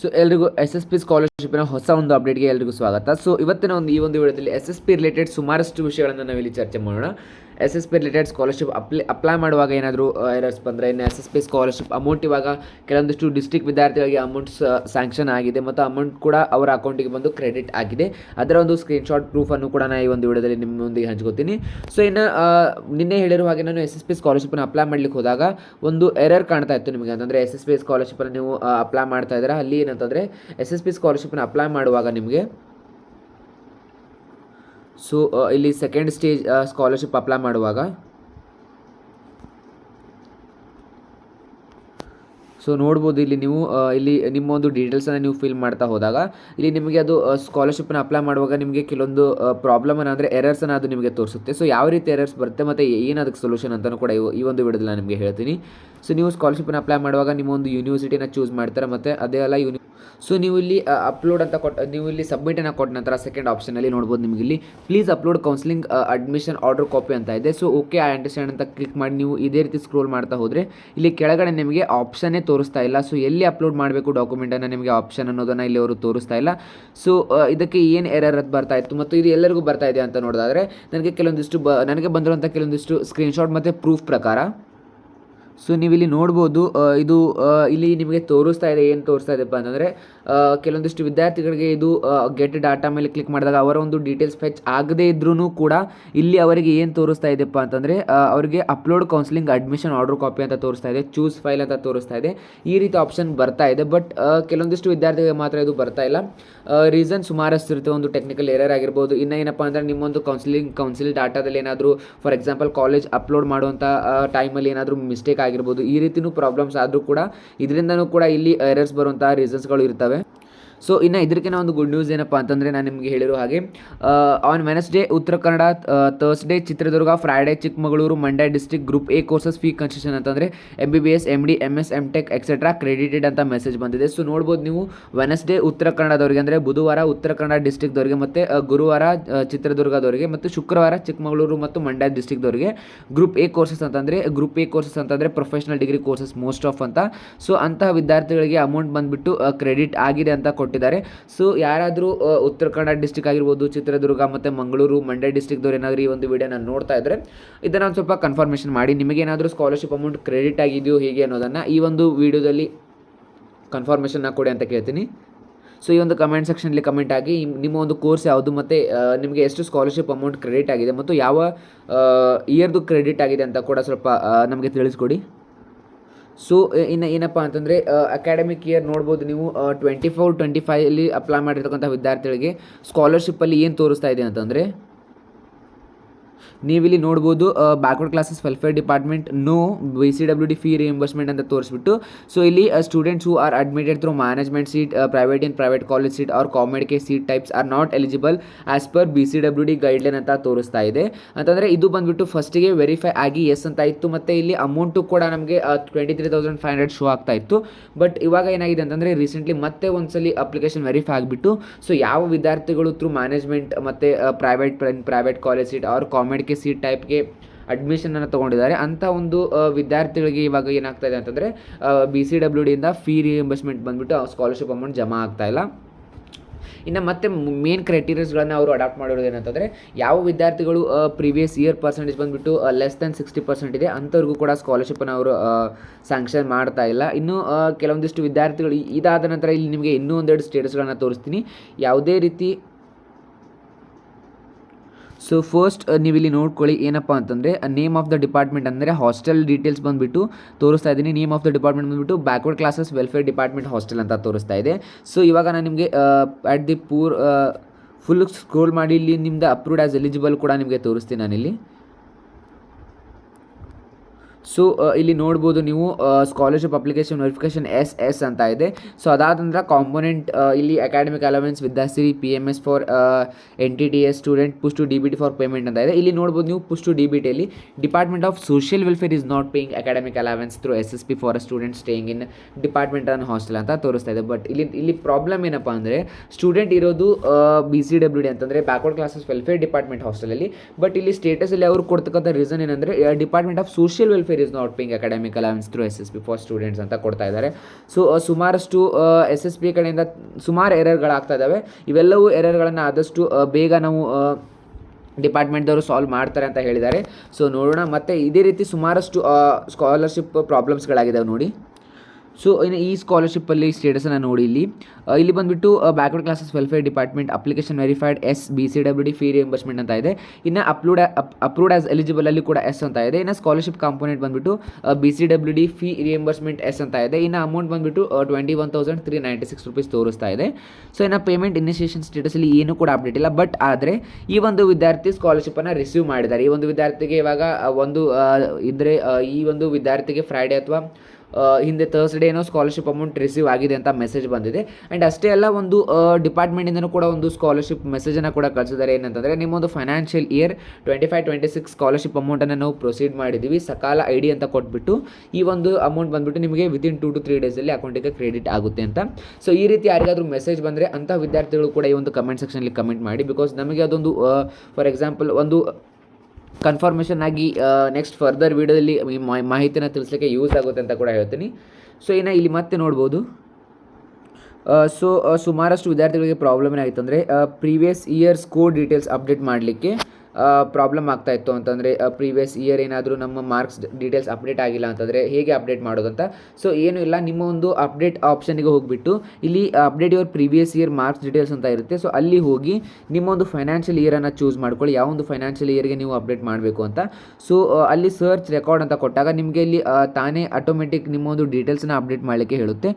So ಎಲ್ರಿಗೂ S S P ಸ್ಕಾಲರ್ಶಿಪ್ನ ಹೊಸ ಒಂದು ಅಪ್ಡೇಟ್ಗೆ ಎಲ್ರಿಗೂ ಸ್ವಾಗತ. ಸೊ ಇವತ್ತಿನ ಒಂದು ಈ ಒಂದು ವಿಡಿಯೋದಲ್ಲಿ ಎಸ್ ಎಸ್ ಪಿ ರಿಲೇಟೆಡ್ ಸುಮಾರಷ್ಟು ವಿಷಯಗಳನ್ನು ನಾವಿಲ್ಲಿ ಚರ್ಚೆ ಮಾಡೋಣ. S S P related scholarship apply apply ಮಾಡುವಾಗ ಏನಾದರೂ ಎರರ್ಸ್ ಬಂದರೆ, ಇನ್ನು S S P scholarship amount ಇವಾಗ ಕೆಲವೊಂದಿಷ್ಟು ಡಿಸ್ಟ್ರಿಕ್ಟ್ ವಿದ್ಯಾರ್ಥಿಗಳಿಗೆ ಅಮೌಂಟ್ಸ್ ಸ್ಯಾಂಕ್ಷನ್ ಆಗಿದೆ ಮತ್ತು ಅಮೌಂಟ್ ಕೂಡ ಅವರ ಅಕೌಂಟಿಗೆ ಬಂದು ಕ್ರೆಡಿಟ್ ಆಗಿದೆ. ಅದರ ಒಂದು ಸ್ಕ್ರೀನ್ಶಾಟ್ ಪ್ರೂಫನ್ನು ಕೂಡ ನಾನು ಈ ಒಂದು ವಿಡಿಯೋದಲ್ಲಿ ನಿಮ್ಮೊಂದಿಗೆ ಹಂಚ್ಕೋತೀನಿ. ಸೊ ಇನ್ನು ನಿನ್ನೆ ಹೇಳಿರುವ ಹಾಗೆ ನಾನು ಎಸ್ ಎಸ್ ಪಿ ಸ್ಕಾಲರ್ಶಿಪ್ನ ಅಪ್ಲೈ ಮಾಡಲಿಕ್ಕೆ ಹೋದಾಗ ಒಂದು ಎರರ್ ಕಾಣ್ತಾ ಇತ್ತು ನಿಮಗೆ. ಅಂತಂದರೆ ಎಸ್ ಎಸ್ ಪಿ ಸ್ಕಾಲರ್ಶಿಪ್ನ ನೀವು ಅಪ್ಲೈ ಮಾಡ್ತಾ ಇದ್ದೀರಾ? ಅಲ್ಲಿ ಏನಂತಂದರೆ ಎಸ್ ಎಸ್ ಪಿ ಸ್ಕಾಲರ್ಶಿಪ್ನ ಅಪ್ಲೈ ಮಾಡುವಾಗ ನಿಮಗೆ ಸೊ ಇಲ್ಲಿ ಸೆಕೆಂಡ್ ಸ್ಟೇಜ್ ಸ್ಕಾಲರ್ಶಿಪ್ ಅಪ್ಲೈ ಮಾಡುವಾಗ. ಸೊ ನೋಡ್ಬೋದು ಇಲ್ಲಿ ನೀವು ಇಲ್ಲಿ ನಿಮ್ಮ ಒಂದು ಡೀಟೇಲ್ಸನ್ನು ನೀವು ಫಿಲ್ ಮಾಡ್ತಾ ಹೋದಾಗ, ಇಲ್ಲಿ ನಿಮಗೆ ಅದು ಸ್ಕಾಲರ್ಶಿಪ್ನ ಅಪ್ಲೈ ಮಾಡುವಾಗ ನಿಮಗೆ ಕೆಲವೊಂದು ಪ್ರಾಬ್ಲಮನ್ನು ಅಂದರೆ ಎರರ್ಸನ್ನು ಅದು ನಿಮಗೆ ತೋರಿಸುತ್ತೆ. ಸೊ ಯಾವ ರೀತಿ ಎರರ್ಸ್ ಬರುತ್ತೆ ಮತ್ತು ಏನು ಅದಕ್ಕೆ ಸೊಲ್ಯೂಷನ್ ಅಂತಲೂ ಕೂಡ ಈ ಒಂದು ವಿಡಿಯೋದಲ್ಲಿ ನಾನು ನಿಮಗೆ ಹೇಳ್ತೀನಿ. ಸೊ ನೀವು ಸ್ಕಾಲರ್ಶಿಪ್ನ ಅಪ್ಲೈ ಮಾಡುವಾಗ ನಿಮ್ಮ ಒಂದು ಯೂನಿವರ್ಸಿಟಿನ ಚೂಸ್ ಮಾಡ್ತಾರೆ, ಮತ್ತು ಅದೇ ಅಲ್ಲ ಯೂನಿ ಸೊ ನೀವು ಇಲ್ಲಿ ಅಪ್ಲೋಡ್ ಅಂತ ಕೊಟ್ಟು, ನೀವು ಇಲ್ಲಿ ಸಬ್ಮಿಟನ್ನು ಕೊಟ್ಟ ನಂತರ ಸೆಕೆಂಡ್ ಆಪ್ಷನಲ್ಲಿ ನೋಡ್ಬೋದು ನಿಮಗೆ ಇಲ್ಲಿ. Please upload counselling admission order copy ಅಂತ ಇದೆ. ಸೊ ಓಕೆ ಐ ಅಂಡರ್ಸ್ಟ್ಯಾಂಡ್ ಅಂತ ಕ್ಲಿಕ್ ಮಾಡಿ, ನೀವು ಇದೇ ರೀತಿ ಸ್ಕ್ರೋಲ್ ಮಾಡ್ತಾ ಹೋದರೆ ಇಲ್ಲಿ ಕೆಳಗಡೆ ನಿಮಗೆ ಆಪ್ಷನ್ನೇ ತೋರಿಸ್ತಾ ಇಲ್ಲ. ಸೊ ಎಲ್ಲಿ ಅಪ್ಲೋಡ್ ಮಾಡಬೇಕು ಡಾಕ್ಯುಮೆಂಟನ್ನು ನಿಮಗೆ ಆಪ್ಷನ್ ಅನ್ನೋದನ್ನು ಇಲ್ಲಿ ಅವರು ತೋರಿಸ್ತಾ ಇಲ್ಲ. ಸೊ ಇದಕ್ಕೆ ಏನು ಎರರ್ ಅದು ಬರ್ತಾ ಇತ್ತು ಮತ್ತು ಇದು ಎಲ್ಲರಿಗೂ ಬರ್ತಾ ಇದೆ ಅಂತ ನೋಡಿದಾದ್ರೆ, ನನಗೆ ಕೆಲವೊಂದಿಷ್ಟು ಬ ನನಗೆ ಬಂದಿರುವಂಥ ಕೆಲವೊಂದಿಷ್ಟು ಸ್ಕ್ರೀನ್ಶಾಟ್ ಮತ್ತು ಪ್ರೂಫ್ ಪ್ರಕಾರ ಸೊ ನೀವು ಇಲ್ಲಿ ನೋಡ್ಬೋದು ಇದು ಇಲ್ಲಿ ನಿಮಗೆ ತೋರಿಸ್ತಾ ಇದೆ, ಏನು ತೋರಿಸ್ತಾ ಇದೆಪ್ಪ ಅಂತಂದರೆ ಕೆಲವೊಂದಿಷ್ಟು ವಿದ್ಯಾರ್ಥಿಗಳಿಗೆ ಇದು ಗೆಟ್ ಡಾಟಾ ಮೇಲೆ ಕ್ಲಿಕ್ ಮಾಡಿದಾಗ ಅವರ ಒಂದು ಡೀಟೇಲ್ಸ್ ಫೆಚ್ ಆಗದೇ ಇದ್ರೂ ಕೂಡ ಇಲ್ಲಿ ಅವರಿಗೆ ಏನು ತೋರಿಸ್ತಾ ಇದೆಪ್ಪ ಅಂತಂದರೆ ಅವರಿಗೆ upload counselling admission order copy ಅಂತ ತೋರಿಸ್ತಾ ಇದೆ ಚೂಸ್ ಫೈಲ್ ಅಂತ ತೋರಿಸ್ತಾ ಇದೆ. ಈ ರೀತಿ ಆಪ್ಷನ್ ಬರ್ತಾ ಇದೆ ಬಟ್ ಕೆಲವೊಂದಿಷ್ಟು ವಿದ್ಯಾರ್ಥಿಗಳಿಗೆ ಮಾತ್ರ ಇದು ಬರ್ತಾ ಇಲ್ಲ. ರೀಸನ್ ಸುಮಾರಷ್ಟು ಇರುತ್ತೆ, ಒಂದು ಟೆಕ್ನಿಕಲ್ ಎರರ್ ಆಗಿರ್ಬೋದು. ಇನ್ನು ಏನಪ್ಪ ಅಂದರೆ, ನಿಮ್ಮೊಂದು ಕೌನ್ಸಿಲಿಂಗ್ ಕೌನ್ಸಿಲ್ ಡಾಟಾದಲ್ಲಿ ಏನಾದರೂ ಫಾರ್ ಎಕ್ಸಾಂಪಲ್ ಕಾಲೇಜ್ ಅಪ್ಲೋಡ್ ಮಾಡುವಂಥ ಟೈಮಲ್ಲಿ ಏನಾದರೂ ಮಿಸ್ಟೇಕ್ ಆಗಿರ್ಬೋದು ಈ ರೀತಿಯೂ ಪ್ರಾಬ್ಲಮ್ಸ್ ಆದರೂ ಕೂಡ ಇದರಿಂದನೂ ಕೂಡ ಇಲ್ಲಿ ಎರರ್ಸ್ ಬರುವಂತಹ ರೀಸನ್ಸ್ಗಳು ಇರ್ತವೆ. ಸೊ ಇನ್ನು ಇದಕ್ಕಿಂತ ಒಂದು ಗುಡ್ ನ್ಯೂಸ್ ಏನಪ್ಪ ಅಂತಂದರೆ ನಾನು ನಿಮಗೆ ಹೇಳಿರೋ ಹಾಗೆ on Wednesday Uttara Kannada Thursday Chitradurga Friday Chikkamagaluru Mandya district group A courses fee concession ಅಂತಂದರೆ M B B S M D M S M tech etcetera credited ಅಂತ ಮೆಸೇಜ್ ಬಂದಿದೆ. ಸೊ ನೋಡ್ಬೋದು ನೀವು ವೆನಸ್ಡೇ ಉತ್ತರ ಕನ್ನಡದವರಿಗೆ ಅಂದರೆ ಬುಧವಾರ ಉತ್ತರ ಕನ್ನಡ ಡಿಸ್ಟ್ರಿಕ್ಟ್ದವರಿಗೆ ಮತ್ತು ಗುರುವಾರ ಚಿತ್ರದುರ್ಗದವರಿಗೆ ಮತ್ತು ಶುಕ್ರವಾರ ಚಿಕ್ಕಮಗಳೂರು ಮತ್ತು ಮಂಡ್ಯ ಡಿಸ್ಟಿಕ್ದವರಿಗೆ ಗ್ರೂಪ್ ಎ ಕೋರ್ಸಸ್ ಅಂತಂದರೆ ಗ್ರೂಪ್ ಎ ಕೋರ್ಸಸ್ ಅಂತಂದರೆ professional degree courses most of ಅಂತ. ಸೊ ಅಂತಹ ವಿದ್ಯಾರ್ಥಿಗಳಿಗೆ ಅಮೌಂಟ್ ಬಂದುಬಿಟ್ಟು ಕ್ರೆಡಿಟ್ ಆಗಿದೆ ಅಂತ ಕೊಟ್ಟಿದ್ದಾರೆ. ಸೊ ಯಾರಾದರೂ ಉತ್ತರ ಕನ್ನಡ ಡಿಸ್ಟಿಕ್ ಆಗಿರ್ಬೋದು, ಚಿತ್ರದುರ್ಗ ಮತ್ತು ಮಂಗಳೂರು, ಮಂಡ್ಯ ಡಿಸ್ಟಿಕ್ದವ್ರು ಏನಾದರೂ ಈ ಒಂದು ವಿಡಿಯೋನ ನೋಡ್ತಾ ಇದ್ದರೆ ಇದನ್ನು ಒಂದು ಸ್ವಲ್ಪ ಕನ್ಫರ್ಮೇಷನ್ ಮಾಡಿ. ನಿಮಗೇನಾದರೂ ಸ್ಕಾಲರ್ಶಿಪ್ ಅಮೌಂಟ್ ಕ್ರೆಡಿಟ್ ಆಗಿದೆಯೋ ಹೇಗೆ ಅನ್ನೋದನ್ನು ಈ ಒಂದು ವಿಡಿಯೋದಲ್ಲಿ ಕನ್ಫರ್ಮೇಷನ್ನ ಕೊಡಿ ಅಂತ ಕೇಳ್ತೀನಿ. ಸೊ ಈ ಒಂದು ಕಮೆಂಟ್ ಸೆಕ್ಷನಲ್ಲಿ ಕಮೆಂಟ್ ಆಗಿ ನಿಮ್ಮ ಒಂದು ಕೋರ್ಸ್ ಯಾವುದು ಮತ್ತು ನಿಮಗೆ ಎಷ್ಟು ಸ್ಕಾಲರ್ಶಿಪ್ ಅಮೌಂಟ್ ಕ್ರೆಡಿಟ್ ಆಗಿದೆ ಮತ್ತು ಯಾವ ಇಯರ್ದು ಕ್ರೆಡಿಟ್ ಆಗಿದೆ ಅಂತ ಕೂಡ ಸ್ವಲ್ಪ ನಮಗೆ ತಿಳಿಸ್ಕೊಡಿ. ಸೊ ಇನ್ನು ಏನಪ್ಪ ಅಂತಂದರೆ ಅಕಾಡೆಮಿಕ್ ಇಯರ್ ನೋಡ್ಬೋದು ನೀವು ಟ್ವೆಂಟಿ ಫೋರ್ ಟ್ವೆಂಟಿ ಫೈವಲ್ಲಿ ಅಪ್ಲೈ ಮಾಡಿರ್ತಕ್ಕಂಥ ವಿದ್ಯಾರ್ಥಿಗಳಿಗೆ ಸ್ಕಾಲರ್ಶಿಪ್ಪಲ್ಲಿ ಏನು ತೋರಿಸ್ತಾ ಇದೆ ಅಂತಂದರೆ ನೀವಿಲ್ಲಿ ನೋಡ್ಬೋದು backward classes welfare department no B C W D fee ಅಂತ ತೋರಿಸ್ಬಿಟ್ಟು ಸೊ ಇಲ್ಲಿ students who are admitted through management seat private in private college seat or COMEDK seat types are not eligible as per B C W D guideline ಅಂತ ತೋರಿಸ್ತಾ ಇದೆ. ಅಂತಂದರೆ ಇದು ಬಂದ್ಬಿಟ್ಟು ಫಸ್ಟಿಗೆ ವೆರಿಫೈ ಆಗಿ ಎಸ್ ಅಂತ ಇತ್ತು, ಮತ್ತು ಇಲ್ಲಿ ಅಮೌಂಟು ಕೂಡ ನಮಗೆ twenty three thousand five hundred show ಆಗ್ತಾ ಇತ್ತು. ಬಟ್ ಇವಾಗ ಏನಾಗಿದೆ ಅಂತಂದರೆ ರೀಸೆಂಟ್ಲಿ ಮತ್ತೆ ಒಂದ್ಸಲಿ ಅಪ್ಲಿಕೇಶನ್ ವೆರಿಫೈ ಆಗಿಬಿಟ್ಟು ಸೊ ಯಾವ ವಿದ್ಯಾರ್ಥಿಗಳು ಥ್ರೂ ಮ್ಯಾನೇಜ್ಮೆಂಟ್ ಮತ್ತು ಪ್ರೈವೇಟ್ ಪ್ರೈವೇಟ್ ಕಾಲೇಜ್ ಸೀಟ್ ಅವ್ರ ಕಾಮೆಡ್ ಕೆ ಸೀಟ್ ಟೈಪ್ಗೆ ಅಡ್ಮಿಷನನ್ನು ತೊಗೊಂಡಿದ್ದಾರೆ. ಅಂಥ ಒಂದು ವಿದ್ಯಾರ್ಥಿಗಳಿಗೆ ಇವಾಗ ಏನಾಗ್ತಾ ಇದೆ ಅಂತಂದರೆ ಬಿ ಸಿ ಡಬ್ಲ್ಯೂ ಡಿಯಿಂದ ಫೀ ರಿಯಂಬರ್ಸ್ಮೆಂಟ್ ಬಂದುಬಿಟ್ಟು ಸ್ಕಾಲರ್ಶಿಪ್ ಅಮೌಂಟ್ ಜಮಾ ಇಲ್ಲ. ಇನ್ನು ಮತ್ತೆ ಮೇನ್ ಕ್ರೈಟೀರಿಯಸ್ಗಳನ್ನು ಅವರು ಅಡಾಪ್ಟ್ ಮಾಡಿರೋದು ಏನಂತಂದರೆ, ಯಾವ ವಿದ್ಯಾರ್ಥಿಗಳು ಪ್ರೀವಿಯಸ್ ಇಯರ್ ಪರ್ಸೆಂಟೇಜ್ ಬಂದುಬಿಟ್ಟು ಲೆಸ್ ದೆನ್ ಸಿಕ್ಸ್ಟಿ ಪರ್ಸೆಂಟ್ ಇದೆ, ಅಂಥವ್ರಿಗೂ ಕೂಡ ಸ್ಕಾಲರ್ಶಿಪ್ಪನ್ನು ಅವರು ಸ್ಯಾಂಕ್ಷನ್ ಮಾಡ್ತಾ ಇಲ್ಲ. ಇನ್ನು ಕೆಲವೊಂದಿಷ್ಟು ವಿದ್ಯಾರ್ಥಿಗಳು ಇದಾದ ನಂತರ ಇಲ್ಲಿ ನಿಮಗೆ ಇನ್ನೂ ಒಂದೆರಡು ಸ್ಟೇಟಸ್ಗಳನ್ನು ತೋರಿಸ್ತೀನಿ. ಯಾವುದೇ ರೀತಿ ಸೊ ಫಸ್ಟ್ ನೀವಿಲ್ಲಿ ನೋಡ್ಕೊಳ್ಳಿ ಏನಪ್ಪ ಅಂತಂದರೆ ನೇಮ್ ಆಫ್ ದ ಡಿಪಾರ್ಟ್ಮೆಂಟ್ ಅಂದರೆ ಹಾಸ್ಟೆಲ್ ಡೀಟೇಲ್ಸ್ ಬಂದುಬಿಟ್ಟು ತೋರಿಸ್ತಾ ಇದ್ದೀನಿ. ನೇಮ್ ಆಫ್ ದ ಡಿಪಾರ್ಟ್ಮೆಂಟ್ ಬಂದುಬಿಟ್ಟು backward classes welfare department hostel ಅಂತ ತೋರಿಸ್ತಾ ಇದೆ. ಸೊ ಇವಾಗ ನಾನು ನಿಮಗೆ at the poor full scroll ಮಾಡಿ, ಇಲ್ಲಿ ನಿಮ್ದು ಅಪ್ರೂವ್ಡ್ ಆ್ಯಸ್ ಎಲಿಜಿಬಲ್ ಕೂಡ ನಿಮಗೆ ತೋರಿಸ್ತೀನಿ ನಾನಿಲ್ಲಿ. ಸೊ ಇಲ್ಲಿ ನೋಡ್ಬೋದು ನೀವು scholarship application verification S S ಅಂತ ಇದೆ. ಸೊ ಅದಾದ ಕಾಂಪೊನೆಂಟ್ ಇಲ್ಲಿ academic allowance Vidyasiri P M S for N T T S student push to D B T for payment ಅಂತ ಇದೆ. ಇಲ್ಲಿ ನೋಡ್ಬೋದು ನೀವು push to D B ಟಿಯಲ್ಲಿ department of social welfare is not paying academic allowance through S S P for student staying in department on hostel ಅಂತ ತೋರಿಸ್ತಾ ಇದೆ. But ಇಲ್ಲಿ ಇಲ್ಲಿ ಪ್ರಾಬ್ಲಮ್ ಏನಪ್ಪ ಅಂದರೆ ಸ್ಟೂಡೆಂಟ್ ಇರೋದು ಬಿ ಸಿ ಡಬ್ಲ್ಯೂ ಡಿ ಅಂತಂದರೆ backward classes welfare department ಹಾಸ್ಟೆಲಲ್ಲಿ ಬಟ್ ಇಲ್ಲಿ ಸ್ಟೇಟಸಲ್ಲಿ ಅವರು ಕೊಡ್ತಕ್ಕಂಥ ರೀಸನ್ ಏನಂದರೆ department of social welfare there is not paying academic allowance through S S P for students ಅಂತ ಕೊಡ್ತಾ ಇದ್ದಾರೆ. ಸೊ ಸುಮಾರಷ್ಟು ಎಸ್ ಎಸ್ ಪಿ ಕಡೆಯಿಂದ ಸುಮಾರು ಎರರ್ಗಳಾಗ್ತಾ ಇದ್ದಾವೆ. ಇವೆಲ್ಲವೂ ಎರರ್ಗಳನ್ನು ಆದಷ್ಟು ಬೇಗ ನಾವು ಡಿಪಾರ್ಟ್ಮೆಂಟ್ದವರು ಸಾಲ್ವ್ ಮಾಡ್ತಾರೆ ಅಂತ ಹೇಳಿದ್ದಾರೆ. ಸೊ ನೋಡೋಣ. ಮತ್ತು ಇದೇ ರೀತಿ ಸುಮಾರಷ್ಟು ಸ್ಕಾಲರ್ಶಿಪ್ ಪ್ರಾಬ್ಲಮ್ಸ್ಗಳಾಗಿದ್ದಾವೆ ನೋಡಿ. ಸೊ ಇನ್ನು ಈ ಸ್ಕಾಲರ್ಶಿಪ್ಪಲ್ಲಿ ಸ್ಟೇಟಸನ್ನು ನೋಡಿ ಇಲ್ಲಿ. ಇಲ್ಲಿ ಬಂದುಬಿಟ್ಟು backward classes welfare department application verified S B C W D fee reimbursement ಅಂತ ಇದೆ. ಇನ್ನು ಅಪ್ಲೋಡ್ ಅಪ್ರೂವ್ಡ್ ಆಸ್ ಎಲಿಜಿಬಲ್ ಅಲ್ಲಿ ಕೂಡ ಎಸ್ ಅಂತ ಇದೆ. ಇನ್ನು ಸ್ಕಾಲರ್ಶಿಪ್ ಕಾಂಪೋನೆಂಟ್ ಬಂದುಬಿಟ್ಟು B C W D fee reimbursement S ಅಂತ ಇದೆ. ಇನ್ನು ಅಮೌಂಟ್ ಬಂದುಬಿಟ್ಟು twenty one thousand three ninety six rupees ತೋರಿಸ್ತಾ ಇದೆ. ಸೊ ಇನ್ನು ಪೇಮೆಂಟ್ ಇನಿಷಿಯೇಷನ್ ಸ್ಟೇಟಸಲ್ಲಿ ಏನೂ ಕೂಡ ಅಪ್ಡೇಟ್ ಇಲ್ಲ. ಬಟ್ ಆದರೆ, ಈ ಒಂದು ವಿದ್ಯಾರ್ಥಿ ಸ್ಕಾಲರ್ಶಿಪ್ಪನ್ನು ರಿಸೀವ್ ಮಾಡಿದ್ದಾರೆ. ಈ ಒಂದು ವಿದ್ಯಾರ್ಥಿಗೆ ಇವಾಗ ಒಂದು ಇದ್ದರೆ ಈ ಒಂದು ವಿದ್ಯಾರ್ಥಿಗೆ ಫ್ರೈಡೇ ಅಥವಾ ಹಿಂದೆ ತರ್ಸ್ಡೇ ಏನೋ ಸ್ಕಾಲರ್ಶಿಪ್ ಅಮೌಂಟ್ ರಿಸೀವ್ ಆಗಿದೆ ಅಂತ ಮೆಸೇಜ್ ಬಂದಿದೆ. ಆ್ಯಂಡ್ ಅಷ್ಟೇ ಅಲ್ಲ ಒಂದು ಡಿಪಾರ್ಟ್ಮೆಂಟಿಂದನೂ ಕೂಡ ಒಂದು ಸ್ಕಾಲರ್ಶಿಪ್ ಮೆಸೇಜನ್ನು ಕೂಡ ಕಳಿಸಿದ್ದಾರೆ. ಏನಂತಂದರೆ, ನಿಮ್ಮೊಂದು financial year twenty five twenty six scholarship ಅಮೌಂಟನ್ನು ನಾವು ಪ್ರೊಸೀಡ್ ಮಾಡಿದ್ದೀವಿ. ಸಕಾಲ ಐ ಡಿ ಅಂತ ಕೊಟ್ಬಿಟ್ಟು, ಈ ಒಂದು ಅಮೌಂಟ್ ಬಂದುಬಿಟ್ಟು ನಿಮಗೆ ವಿತಿನ್ ಟು ಟು ತ್ರೀ ಡೇಸಲ್ಲಿ ಅಕೌಂಟಿಗೆ ಕ್ರೆಡಿಟ್ ಆಗುತ್ತೆ ಅಂತ. ಸೊ ಈ ರೀತಿ ಯಾರಿಗಾದರೂ ಮೆಸೇಜ್ ಬಂದರೆ ಅಂಥ ವಿದ್ಯಾರ್ಥಿಗಳು ಕೂಡ ಈ ಒಂದು ಕಮೆಂಟ್ ಸೆಕ್ಷನಲ್ಲಿ ಕಮೆಂಟ್ ಮಾಡಿ. ಬಿಕಾಸ್ ನಮಗೆ ಅದೊಂದು ಫಾರ್ ಎಕ್ಸಾಂಪಲ್ ಒಂದು ಕನ್ಫರ್ಮೇಷನ್ ಆಗಿ ನೆಕ್ಸ್ಟ್ ಫರ್ದರ್ ವೀಡಿಯೋದಲ್ಲಿ ಈ ಮಾಹಿತಿನ ತಿಳಿಸ್ಲಿಕ್ಕೆ ಯೂಸ್ ಆಗುತ್ತೆ ಅಂತ ಕೂಡ ಹೇಳ್ತೀನಿ. ಸೊ ಇನ್ನು ಇಲ್ಲಿ ಮತ್ತೆ ನೋಡ್ಬೋದು. ಸೊ ಸುಮಾರಷ್ಟು ವಿದ್ಯಾರ್ಥಿಗಳಿಗೆ ಪ್ರಾಬ್ಲಮ್ ಏನಾಗಿತ್ತು ಅಂದರೆ previous years code details update ಮಾಡಲಿಕ್ಕೆ ಪ್ರಾಬ್ಲಮ್ ಆಗ್ತಾ ಇತ್ತು ಅಂತಂದರೆ ಪ್ರೀವಿಯಸ್ ಇಯರ್ ಏನಾದರೂ ನಮ್ಮ ಮಾರ್ಕ್ಸ್ ಡೀಟೇಲ್ಸ್ ಅಪ್ಡೇಟ್ ಆಗಿಲ್ಲ ಅಂತಂದರೆ ಹೇಗೆ ಅಪ್ಡೇಟ್ ಮಾಡೋದು ಅಂತ. ಸೊ ಏನೂ ಇಲ್ಲ, ನಿಮ್ಮ ಒಂದು ಅಪ್ಡೇಟ್ ಆಪ್ಷನ್ಗೆ ಹೋಗಿಬಿಟ್ಟು, ಇಲ್ಲಿ update your previous year marks details ಅಂತ ಇರುತ್ತೆ. ಸೊ ಅಲ್ಲಿ ಹೋಗಿ ನಿಮ್ಮ ಒಂದು ಫೈನಾನ್ಷಿಯಲ್ ಇಯರನ್ನು ಚೂಸ್ ಮಾಡ್ಕೊಳ್ಳಿ, ಯಾವ ಒಂದು ಫೈನಾನ್ಷಿಯಲ್ ಇಯರ್ಗೆ ನೀವು ಅಪ್ಡೇಟ್ ಮಾಡಬೇಕು ಅಂತ. ಸೊ ಅಲ್ಲಿ ಸರ್ಚ್ ರೆಕಾರ್ಡ್ ಅಂತ ಕೊಟ್ಟಾಗ ನಿಮಗೆ ಇಲ್ಲಿ ತಾನೇ ಆಟೋಮೆಟಿಕ್ ನಿಮ್ಮ ಒಂದು ಡೀಟೇಲ್ಸನ್ನ ಅಪ್ಡೇಟ್ ಮಾಡಲಿಕ್ಕೆ ಹೇಳುತ್ತೆ.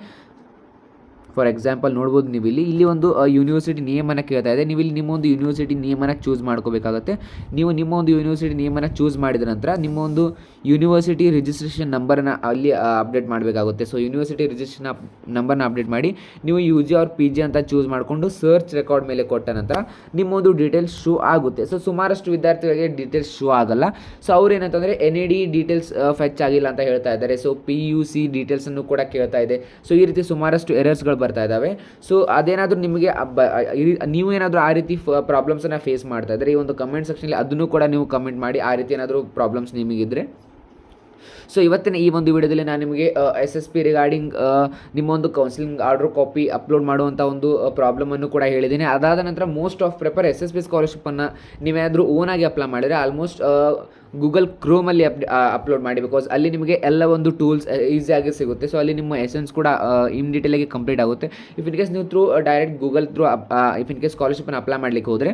ಫಾರ್ ಎಕ್ಸಾಂಪಲ್ ನೋಡ್ಬೋದು ನೀವು ಇಲ್ಲಿ ಇಲ್ಲಿ ಒಂದು ಯೂನಿವರ್ಸಿಟಿ ನಿಯಮನ ಕೇಳ್ತಾ ಇದೆ. ನೀವು ಇಲ್ಲಿ ನಿಮ್ಮ ಒಂದು ಯೂನಿವರ್ಸಿಟಿ ನಿಯಮನ ಚೂಸ್ ಮಾಡ್ಕೋಬೇಕಾಗುತ್ತೆ. ನೀವು ನಿಮ್ಮ ಒಂದು ಯೂನಿವರ್ಸಿಟಿ ನಿಯಮನ ಚೂಸ್ ಮಾಡಿದ ನಂತರ ನಿಮ್ಮ ಒಂದು ಯೂನಿವರ್ಸಿಟಿ ರಿಜಿಸ್ಟ್ರೇಷನ್ ನಂಬರನ್ನು ಅಲ್ಲಿ ಅಪ್ಡೇಟ್ ಮಾಡಬೇಕಾಗುತ್ತೆ. ಸೊ ಯೂನಿವರ್ಸಿಟಿ ರಿಜಿಸ್ಟ್ರೇಷನ್ ನಂಬರ್ನ ಅಪ್ಡೇಟ್ ಮಾಡಿ, ನೀವು U G R P G ಅಂತ ಚೂಸ್ ಮಾಡಿಕೊಂಡು ಸರ್ಚ್ ರೆಕಾರ್ಡ್ ಮೇಲೆ ಕೊಟ್ಟ ನಂತರ ನಿಮ್ಮೊಂದು ಡೀಟೇಲ್ಸ್ ಶೂ ಆಗುತ್ತೆ. ಸೊ ಸುಮಾರಷ್ಟು ವಿದ್ಯಾರ್ಥಿಗಳಿಗೆ ಡೀಟೇಲ್ಸ್ ಶೂ ಆಗಲ್ಲ. ಸೊ ಅವ್ರು ಏನಂತಂದರೆ N E D details fetch ಆಗಿಲ್ಲ ಅಂತ ಹೇಳ್ತಾ ಇದ್ದಾರೆ. ಸೊ ಪಿ ಯು ಸಿ ಡೀಟೇಲ್ಸನ್ನು ಕೂಡ ಕೇಳ್ತಾ ಇದೆ. ಸೊ ಈ ರೀತಿ ಸುಮಾರಷ್ಟು ಎರರ್ಸ್ಗಳು ಬರ್ತಾ ಇದ್ದಾವೆ. ಸೊ ಅದೇನಾದರೂ ನಿಮಗೆ ನೀವು ಏನಾದರೂ ಆ ರೀತಿ ಪ್ರಾಬ್ಲಮ್ಸನ್ನು ಫೇಸ್ ಮಾಡ್ತಾ ಇದ್ದರೆ ಈ ಒಂದು ಕಮೆಂಟ್ ಸೆಕ್ಷನಲ್ಲಿ ಅದನ್ನು ಕೂಡ ನೀವು ಕಮೆಂಟ್ ಮಾಡಿ ಆ ರೀತಿ ಏನಾದರೂ ಪ್ರಾಬ್ಲಮ್ಸ್ ನಿಮಗಿದ್ರೆ. ಸೊ ಇವತ್ತಿನ ಈ ಒಂದು ವಿಡಿಯೋದಲ್ಲಿ ನಾನು ನಿಮಗೆ ಎಸ್ ಎಸ್ ಪಿ ರಿಗಾರ್ಡಿಂಗ್ ನಿಮ್ಮ ಒಂದು ಕೌನ್ಸಿಲಿಂಗ್ ಆರ್ಡರ್ ಕಾಪಿ ಅಪ್ಲೋಡ್ ಮಾಡುವಂಥ ಒಂದು ಪ್ರಾಬ್ಲಮನ್ನು ಕೂಡ ಹೇಳಿದ್ದೀನಿ. ಅದಾದ ನಂತರ most of prepare S S P ಸ್ಕಾಲರ್ಶಿಪ್ಪನ್ನು ನೀವೇನಾದರೂ ಓನಾಗಿ ಅಪ್ಲೈ ಮಾಡಿದರೆ ಆಲ್ಮೋಸ್ಟ್ ಗೂಗಲ್ ಕ್ರೋಮಲ್ಲಿ ಅಪ್ ಅಪ್ಲೋಡ್ ಮಾಡಿ ಬಿಕಾಸ್ ಅಲ್ಲಿ ನಿಮಗೆ ಎಲ್ಲ ಒಂದು ಟೂಲ್ಸ್ ಈಸಿಯಾಗಿ ಸಿಗುತ್ತೆ. ಸೊ ಅಲ್ಲಿ ನಿಮ್ಮ ಎಸೆನ್ಸ್ ಕೂಡ ಇನ್ ಡೀಟೇಲಾಗಿ ಕಂಪ್ಲೀಟ್ ಆಗುತ್ತೆ. ಇಫ್ ಇನ್ ಕೇಸ್ ನೀವು through direct Google through if in case ಸ್ಕಾಲರ್ಶಿಪ್ನ apply ಮಾಡಲಿಕ್ಕೆ ಹೋದರೆ,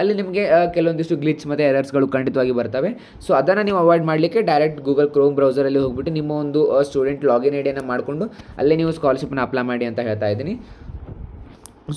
ಅಲ್ಲಿ ನಿಮಗೆ ಕೆಲವೊಂದಿಷ್ಟು ಗ್ಲಿಚ್ ಮತ್ತು ಎರರ್ಸ್ಗಳು ಖಂಡಿತವಾಗಿ ಬರ್ತವೆ. ಸೊ ಅದನ್ನು ನೀವು ಅವಾಯ್ಡ್ ಮಾಡಲಿಕ್ಕೆ ಡೈರೆಕ್ಟ್ ಗೂಗಲ್ ಕ್ರೋಮ್ ಬ್ರೌಸರಲ್ಲಿ ಹೋಗ್ಬಿಟ್ಟು ನಿಮ್ಮ ಒಂದು ಸ್ಟೂಡೆಂಟ್ ಲಾಗಿನ್ ಐಡಿಯನ್ನು ಮಾಡಿಕೊಂಡು, ಅಲ್ಲೇ ನೀವು ಸ್ಕಾಲರ್ಶಿಪ್ನ ಅಪ್ಲೈ ಮಾಡಿ ಅಂತ ಹೇಳ್ತಾ ಇದ್ದೀನಿ.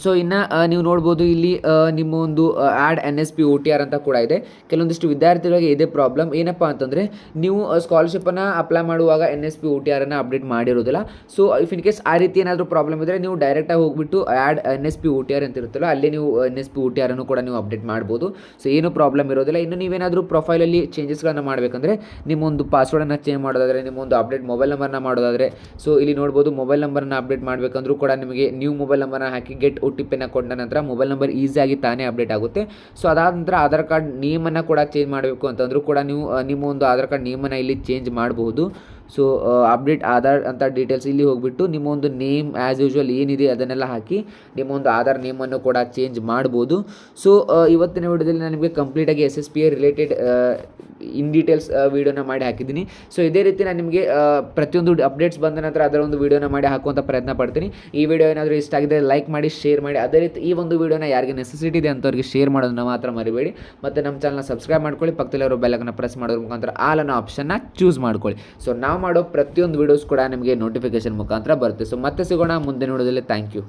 ಸೊ ಇನ್ನು ನೀವು ನೋಡ್ಬೋದು ಇಲ್ಲಿ ನಿಮ್ಮ ಒಂದು add N S P O T R ಅಂತ ಕೂಡ ಇದೆ. ಕೆಲವೊಂದಿಷ್ಟು ವಿದ್ಯಾರ್ಥಿಗಳಿಗೆ ಇದೇ ಪ್ರಾಬ್ಲಮ್ ಏನಪ್ಪ ಅಂತಂದರೆ, ನೀವು ಸ್ಕಾಲರ್ಶಿಪ್ಪನ್ನು ಅಪ್ಲೈ ಮಾಡುವಾಗ N S P O T ಆರನ್ನು update ಮಾಡಿರೋದಿಲ್ಲ. ಸೊ ಇಫ್ ಇನ್ ಕೇಸ್ ಆ ರೀತಿ ಏನಾದರೂ ಪ್ರಾಬ್ಲಮ್ ಇದ್ದರೆ ನೀವು ಡೈರೆಕ್ಟಾಗಿ ಹೋಗ್ಬಿಟ್ಟು add N S P O T R ಅಂತ ಇರುತ್ತಲ್ಲ, ಅಲ್ಲಿ ನೀವು N S P O T ಆರನ್ನು ಕೂಡ ನೀವು ಅಪ್ಡೇಟ್ ಮಾಡ್ಬೋದು. ಸೊ ಏನೂ ಪ್ರಾಬ್ಲಮ್ ಇರೋದಿಲ್ಲ. ಇನ್ನು ನೀವೇನಾದರೂ ಪ್ರೊಫೈಲಲ್ಲಿ ಚೇಂಜಸ್ಗಳನ್ನು ಮಾಡಬೇಕಂದ್ರೆ ನಿಮ್ಮೊಂದು ಪಾಸ್ವರ್ಡನ್ನು ಚೇಂಜ್ ಮಾಡೋದಾದರೆ ನಿಮ್ಮೊಂದು ಅಪ್ಡೇಟ್ ಮೊಬೈಲ್ ನಂಬರ್ನ ಮಾಡೋದಾದರೆ. ಸೊ ಇಲ್ಲಿ ನೋಡ್ಬೋದು ಮೊಬೈಲ್ ನಂಬರ್ನ ಅಪ್ಡೇಟ್ ಮಾಡಬೇಕಂದ್ರೂ ಕೂಡ ನಿಮಗೆ ನ್ಯೂ ಮೊಬೈಲ್ ನಂಬರ್ನ ಹಾಕಿ ಗೆಟ್ ಒ ಟಿ ಪಿನ ಕೊಟ್ಟ ನಂತರ ಮೊಬೈಲ್ ನಂಬರ್ ಈಸಿಯಾಗಿ ತಾನೇ ಅಪ್ಡೇಟ್ ಆಗುತ್ತೆ. ಸೊ ಅದಾದ ನಂತರ ಆಧಾರ್ ಕಾರ್ಡ್ ನೇಮನ್ನು ಕೂಡ ಚೇಂಜ್ ಮಾಡಬೇಕು ಅಂತಂದ್ರೂ ಕೂಡ ನೀವು ನಿಮ್ಮ ಒಂದು ಆಧಾರ್ ಕಾರ್ಡ್ ನೇಮನ್ನು ಇಲ್ಲಿ ಚೇಂಜ್ ಮಾಡಬಹುದು ಸೊ ಅಪ್ಡೇಟ್ ಆಧಾರ್ ಅಂತ ಡೀಟೇಲ್ಸ್ ಇಲ್ಲಿ ಹೋಗ್ಬಿಟ್ಟು ನಿಮ್ಮ ಒಂದು ನೇಮ್ ಆ್ಯಸ್ ಯೂಶ್ವಲ್ ಏನಿದೆ ಅದನ್ನೆಲ್ಲ ಹಾಕಿ ನಿಮ್ಮ ಒಂದು ಆಧಾರ್ ನೇಮನ್ನು ಕೂಡ ಚೇಂಜ್ ಮಾಡ್ಬೋದು. ಸೊ ಇವತ್ತಿನ ವಿಡಿಯೋದಲ್ಲಿ ನಾನು ನಿಮಗೆ ಕಂಪ್ಲೀಟಾಗಿ S S P related in details ವೀಡಿಯೋನ ಮಾಡಿ ಹಾಕಿದ್ದೀನಿ. ಸೊ ಇದೇ ರೀತಿ ನಾನು ನಿಮಗೆ ಪ್ರತಿಯೊಂದು ಅಪ್ಡೇಟ್ಸ್ ಬಂದ ನಂತರ ಅದರ ಒಂದು ವೀಡಿಯೋನ ಮಾಡಿ ಹಾಕುವಂಥ ಪ್ರಯತ್ನ ಪಡ್ತೀನಿ. ಈ ವಿಡಿಯೋ ಏನಾದರೂ ಇಷ್ಟ ಆಗಿದೆ ಲೈಕ್ ಮಾಡಿ ಶೇರ್ ಮಾಡಿ. ಅದೇ ರೀತಿ ಈ ಒಂದು ವೀಡಿಯೋನ ಯಾರಿಗೆ ನೆಸೆಸಿಟಿ ಇದೆ ಅಂತವ್ರಿಗೆ ಶೇರ್ ಮಾಡೋದನ್ನ ಮಾತ್ರ ಮರಿಬೇಡಿ. ಮತ್ತು ನಮ್ಮ ಚಾನಲ್ನ ಸಬ್ಸ್ಕ್ರೈಬ್ ಮಾಡ್ಕೊಳ್ಳಿ, ಪಕ್ಕದಲ್ಲಿರೋ ಬೆಲ್ಲಕ್ಕನ್ನು ಪ್ರೆಸ್ ಮಾಡೋದ್ರ ಮುಖಾಂತರ ಆಲ್ ಅನ್ನೋ ಆಪ್ಷನ್ನ ಚೂಸ್ ಮಾಡ್ಕೊಳ್ಳಿ. ಸೊ ನಾವು ಮಾಡೋ ಪ್ರತಿಯೊಂದು ವೀಡಿಯೋಸ್ ಕೂಡ ನಿಮಗೆ ನೋಟಿಫಿಕೇಶನ್ ಮುಖಾಂತರ ಬರುತ್ತೆ. ಸೊ ಮತ್ತೆ ಸಿಗೋಣ ಮುಂದೆ ನೋಡೋದಲ್ಲಿ ಥ್ಯಾಂಕ್ ಯು